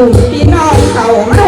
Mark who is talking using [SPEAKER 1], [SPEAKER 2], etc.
[SPEAKER 1] จุ่พี่น้องเขามา